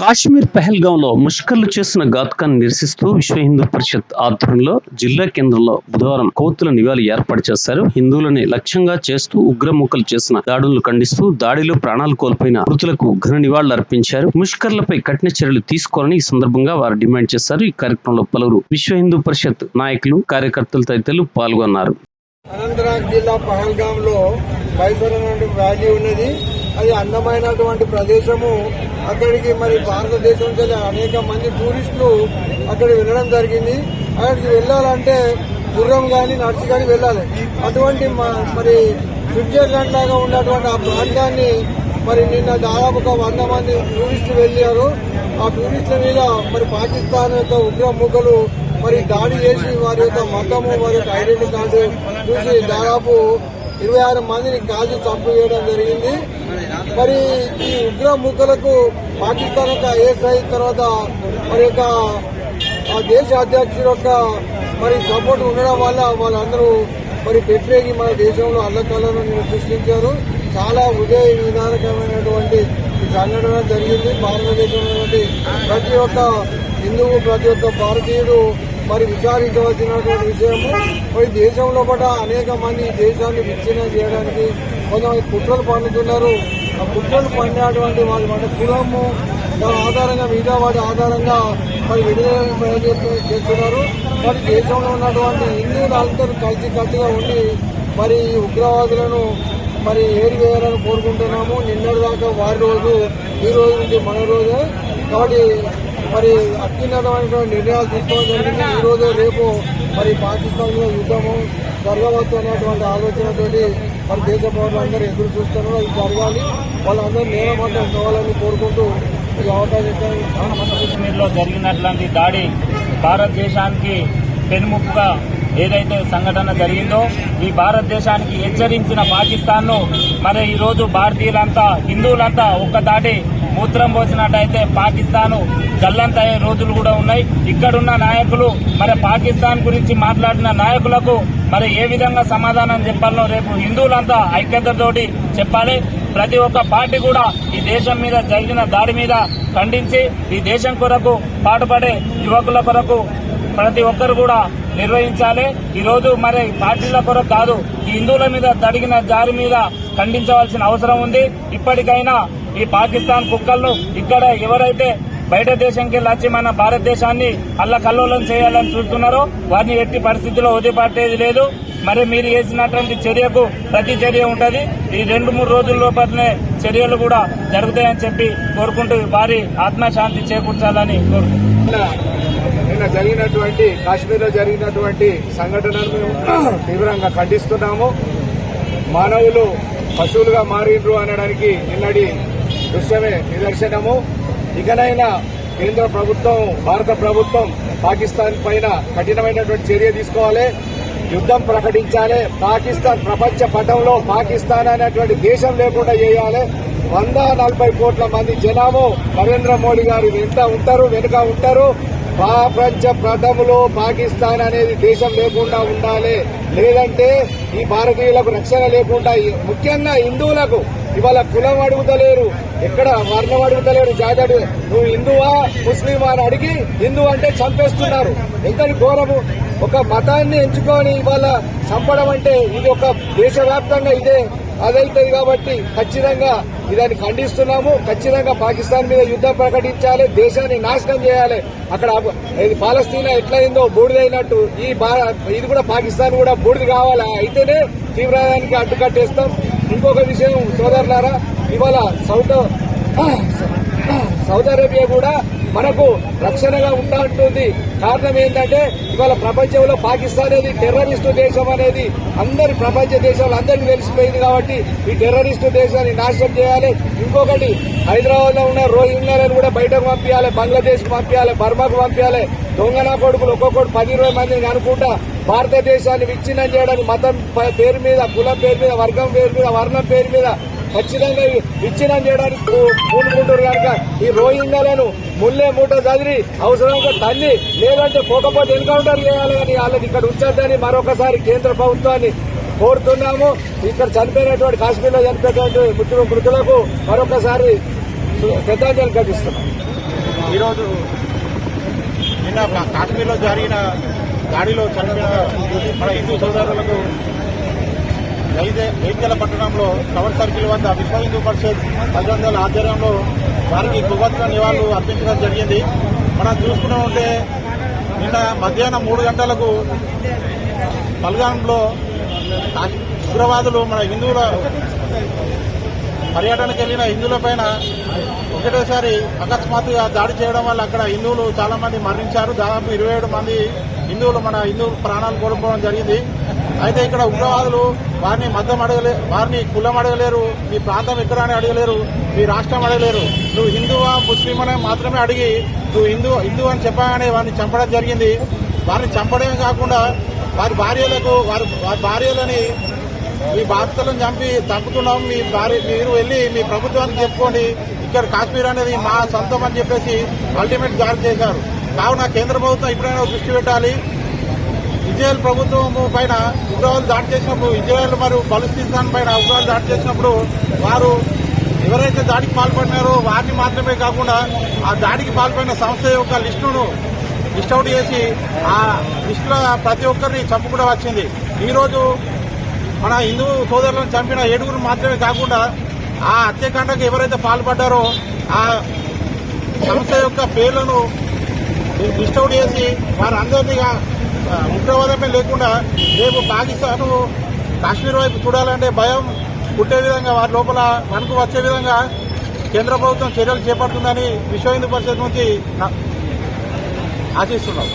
కాశ్మీర్ పహల్గాం లో ముష్కర్లు చేసిన ఘాతుకాన్ని నిరసిస్తూ విశ్వ హిందూ పరిషత్ ఆధ్వర్యంలో జిల్లా కేంద్రంలో బుధవారం కోతుల నివాళి ఏర్పాటు చేశారు. హిందువులని లక్ష్యంగా చేస్తూ ఉగ్రమూకలు చేసిన దాడులను ఖండిస్తూ దాడిలో ప్రాణాలు కోల్పోయిన మృతులకు ఘన నివాళులు అర్పించారు. ముష్కర్లపై కఠిన చర్యలు తీసుకోవాలని ఈ సందర్భంగా వారు డిమాండ్ చేశారు. ఈ కార్యక్రమంలో పలువురు విశ్వ హిందూ పరిషత్ నాయకులు కార్యకర్తలు తదితరులు పాల్గొన్నారు. అనంతనాగ్ జిల్లా పహల్గాంలో బైసర్ నుండి వ్యాలీ ఉన్నది. అది అందమైనటువంటి ప్రదేశము అక్కడికి మరి భారతదేశం నుంచి అనేక మంది టూరిస్టులు అక్కడ వెళ్ళడం జరిగింది. అక్కడికి వెళ్ళాలంటే గుర్రం కానీ నడిచి కానీ వెళ్ళాలి. అటువంటి మ- మరి స్విట్జర్లాండ్ లాగా ఉన్నటువంటి ఆ ప్రాంతాన్ని మరి నిన్న దాదాపు ఒక వంద మంది టూరిస్టులు వెళ్ళారు. ఆ టూరిస్టుల మీద మరి పాకిస్తాన్ యొక్క ఉగ్ర ముగ్గులు మరి దాడి చేసి వారి యొక్క మతము వారి యొక్క ఐడెంటిటీ కార్డు చూసి దాదాపు ఇరవై ఆరు మందిని కాల్చి చంపివేయడం జరిగింది. మరి ఈ ఉగ్ర ముక్కలకు పాకిస్తాన్ యొక్క ఐఎస్ఐ తర్వాత మరి యొక్క ఆ దేశ అధ్యక్షుడు యొక్క మరి సపోర్ట్ ఉండడం వల్ల వాళ్ళందరూ మరి వ్యతిరేకి మన దేశంలో అల్లకల్లను సృష్టించారు. చాలా ఉదయ విధానకమైనటువంటి సంఘటన జరిగింది. భారతదేశంలో ప్రతి ఒక్క హిందువు ప్రతి ఒక్క భారతీయుడు మరి విచారించవలసినటువంటి విషయము. మరి దేశంలో కూడా అనేక మంది దేశాన్ని విచ్ఛిన్నం చేయడానికి కొంతమంది కుట్రలు పండుతున్నారు. ఆ కుట్రలు పండినటువంటి వాళ్ళ మన కులము దాని ఆధారంగా మిగతా వాటి ఆధారంగా మరి విడుదల చేస్తున్నారు. మరి దేశంలో ఉన్నటువంటి హిందువులు అందరూ కలిసి కట్టుగా ఉండి మరి ఈ ఉగ్రవాదులను మరి ఏరివేయాలని కోరుకుంటున్నాము. నిన్నటి దాకా వారి రోజు ఈ రోజు నుంచి మన రోజే. కాబట్టి మరి అత్యున్నతమైనటువంటి నిర్ణయాలు తీసుకోవడం జరిగింది. ఈ రేపు మరి పాకిస్తాన్లో యుద్ధము జరగవచ్చు అనేటువంటి ఆలోచనతోటి మరి దేశ పౌరులందరూ ఎదురు చూస్తున్నారు. అది జరగాలి. వాళ్ళందరూ నేరమంతం కావాలని కోరుకుంటూ ఈ అవకాశం కాశ్మీర్లో జరిగినటువంటి దాడి భారతదేశానికి పెనుముప్పుగా ఏదైతే సంఘటన జరిగిందో ఈ భారతదేశానికి హెచ్చరించిన పాకిస్తాన్ను మరి ఈరోజు భారతీయులంతా హిందువులంతా ఒక్కదాటి మూత్రం పోసినట్టయితే పాకిస్తాను గల్లంతయ్యే రోజులు కూడా ఉన్నాయి. ఇక్కడున్న నాయకులు మరి పాకిస్తాన్ గురించి మాట్లాడిన నాయకులకు మరి ఏ విధంగా సమాధానం చెప్పాలో రేపు హిందువులంతా ఐక్యతతోటి చెప్పాలి. ప్రతి ఒక్క పార్టీ కూడా ఈ దేశం మీద జరిగిన దాడి మీద ఖండించి ఈ దేశం కొరకు పాటుపడే యువకుల కొరకు ప్రతి ఒక్కరు కూడా నిర్వహించాలి. ఈరోజు మరి పార్టీల కొరకు కాదు ఈ హిందువుల మీద జరిగిన జారి మీద ఖండించవలసిన అవసరం ఉంది. ఇప్పటికైనా ఈ పాకిస్తాన్ కుక్కలను ఇక్కడ ఎవరైతే బయట దేశంకి లచ్చి వచ్చి మన భారతదేశాన్ని అల్లకల్లోలం చేయాలని చూస్తున్నారో వారిని ఎట్టి పరిస్థితుల్లో వదిలిపట్టేది లేదు. మరి మీరు చేసినటువంటి చర్యకు ప్రతి చర్య ఉంటది. ఈ రెండు మూడు రోజుల లోపలనే చర్యలు కూడా జరుగుతాయని చెప్పి కోరుకుంటూ వారి ఆత్మశాంతి చేకూర్చాలని నిన్న నిన్న జరిగినటువంటి కాశ్మీర్లో జరిగినటువంటి సంఘటనను మేము తీవ్రంగా ఖండిస్తున్నాము. మానవులు పశువులుగా మారిండ్రు అనడానికి నిన్నటి దృశ్యమే నిదర్శనము. ఇకనైనా కేంద్ర ప్రభుత్వం భారత ప్రభుత్వం పాకిస్తాన్ పైన కఠినమైనటువంటి చర్య తీసుకోవాలి యుద్ధం ప్రకటించాలి పాకిస్తాన్ ప్రపంచ పటంలో పాకిస్తాన్ అనేటువంటి దేశం లేకుండా చేయాలి. వంద నలభై కోట్ల మంది జనాము నరేంద్ర మోడీ గారు వెంట ఉంటారు వెనుక ఉంటారు. ప్రపంచ ప్రథములో పాకిస్తాన్ అనేది దేశం లేకుండా ఉండాలి. లేదంటే ఈ భారతీయులకు రక్షణ లేకుండా ముఖ్యంగా హిందువులకు ఇవాళ కులం అడుగుతలేరు. ఎక్కడ వర్ణం అడుగుతలేరు జాతి నువ్వు హిందువా ముస్లిమా అని అడిగి హిందూ అంటే చంపేస్తున్నారు. ఎంతటి ఘోరము? ఒక మతాన్ని ఎంచుకొని ఇవాళ చంపడం అంటే ఇది ఒక దేశవ్యాప్తంగా ఇదే అదైతుంది కాబట్టి ఖచ్చితంగా ఇదాన్ని ఖండిస్తున్నాము. ఖచ్చితంగా పాకిస్తాన్ మీద యుద్ధం ప్రకటించాలి దేశాన్ని నాశనం చేయాలి. అక్కడ అబ్- పాలస్తీనా ఎట్లయిందో బూడిదైనట్టు ఈ ఇది కూడా పాకిస్తాన్ కూడా బూడిద కావాలి. అయితేనే తీవ్రవాదానికి అడ్డుకట్టేస్తాం. ఇంకొక విషయం సోదరులారా ఇవాళ సౌత్ సౌదీ అరేబియా కూడా మనకు రక్షణగా ఉంటా ఉంటుంది కారణం ఏంటంటే ఇవాళ ప్రపంచంలో పాకిస్తాన్ అనేది టెర్రరిస్టు దేశం అనేది అందరి ప్రపంచ దేశాలు అందరికీ తెలిసిపోయింది కాబట్టి ఈ టెర్రరిస్టు దేశాన్ని నాశనం చేయాలి. ఇంకొకటి హైదరాబాద్లో ఉన్న రోహింగ్లను కూడా బయటకు పంపించాలి బంగ్లాదేశ్ పంపించాలి బర్మాకు పంపించాలి. దొంగనా కొడుకులు ఒక్కొక్కటి పది ఇరవై మందిని అనుకుంటా భారతదేశాన్ని విచ్ఛిన్నం చేయడానికి మతం పేరు మీద కులం పేరు మీద వర్గం పేరు మీద వర్ణం పేరు మీద ఖచ్చితంగా విచ్ఛిన్నం చేయడానికి పూనుకుంటారు కనుక ఈ రోహింగ్యాలను ముల్లే మూట చదివి అవసరంగా తల్లి లేదంటే పోకపోతే ఎన్కౌంటర్ చేయాలి కానీ వాళ్ళని ఇక్కడ ఉంచొద్దని మరొకసారి కేంద్ర ప్రభుత్వాన్ని కోరుతున్నాము. ఇక్కడ చనిపోయినటువంటి కాశ్మీర్లో చనిపోయినటువంటి మృతులు మృతులకు మరొకసారి శ్రద్ధాంజలి ఘటిస్తున్నాం. ఈరోజు నిన్న కాశ్మీర్లో జరిగిన దాడిలో చనిపోయిన మన హిందూ సోదరులకు వైద్యాల పట్టణంలో కవర్ సర్కిల్ వద్ద విశ్వ హిందూ పరిషత్ తల్లిదండ్రుల ఆధ్వర్యంలో వారికి కొవ్వొత్తుల నివాళులు అర్పించడం జరిగింది. మనం చూసుకునే ఉంటే నిన్న మధ్యాహ్నం మూడు గంటలకు పల్గాంలో ఉగ్రవాదులు మన హిందువుల పర్యటనకు వెళ్ళిన హిందువుల పైన ఒకటేసారి అకస్మాత్తుగా దాడి చేయడం వల్ల అక్కడ హిందువులు చాలా మంది మరణించారు. దాదాపు ఇరవై ఏడు మంది హిందువులు మన హిందూ ప్రాణాలు కోల్పోవడం జరిగింది. అయితే ఇక్కడ ఉగ్రవాదులు వారిని మద్దం అడగలే వారిని కులం అడగలేరు మీ ప్రాంతం ఎక్కడ అని అడగలేరు మీ రాష్ట్రం అడగలేరు. నువ్వు హిందువా ముస్లిం అని మాత్రమే అడిగి నువ్వు హిందూ హిందూ అని చెప్పగానే వారిని చంపడం జరిగింది. వారిని చంపడమే కాకుండా వారి భార్యలకు వారి వారి భార్యలని మీ బాధ్యతలను చంపి చంపుతున్నాం. మీ భార్య మీరు వెళ్ళి మీ ప్రభుత్వానికి చెప్పుకోండి. ఇక్కడ కాశ్మీర్ అనేది మా సొంతం అని చెప్పేసి అల్టిమేట్ జారీ చేశారు. కావున కేంద్ర ప్రభుత్వం ఇప్పుడైనా దృష్టి పెట్టాలి. ఇజ్రాయెల్ ప్రభుత్వం పైన ఉగ్రవాదులు దాడి చేసినప్పుడు ఇజ్రాయెల్ మరియు బలుచిస్తాన్ పైన ఉగ్రవాదులు దాడి చేసినప్పుడు వారు ఎవరైతే దాడికి పాల్పడినారో వారిని మాత్రమే కాకుండా ఆ దాడికి పాల్పడిన సంస్థ యొక్క లిస్టును లిస్ట్ అవుట్ చేసి ఆ లిస్టులో ప్రతి ఒక్కరిని చంపు కూడా వచ్చింది. ఈరోజు మన హిందూ సోదరులను చంపిన ఏడుగురు మాత్రమే కాకుండా ఆ హత్యాకాండకు ఎవరైతే పాల్పడ్డారో ఆ సంస్థ యొక్క పేర్లను డిస్టౌట్ చేసి వారందరినీ ఉగ్రవాదమే లేకుండా రేపు పాకిస్తాన్ కాశ్మీర్ వైపు చూడాలంటే భయం పుట్టే విధంగా వారి లోపల మనకు వచ్చే విధంగా కేంద్ర ప్రభుత్వం చర్యలు చేపడుతుందని విశ్వ హిందూ పరిషత్ నుంచి నా- ఆశిస్తున్నాం.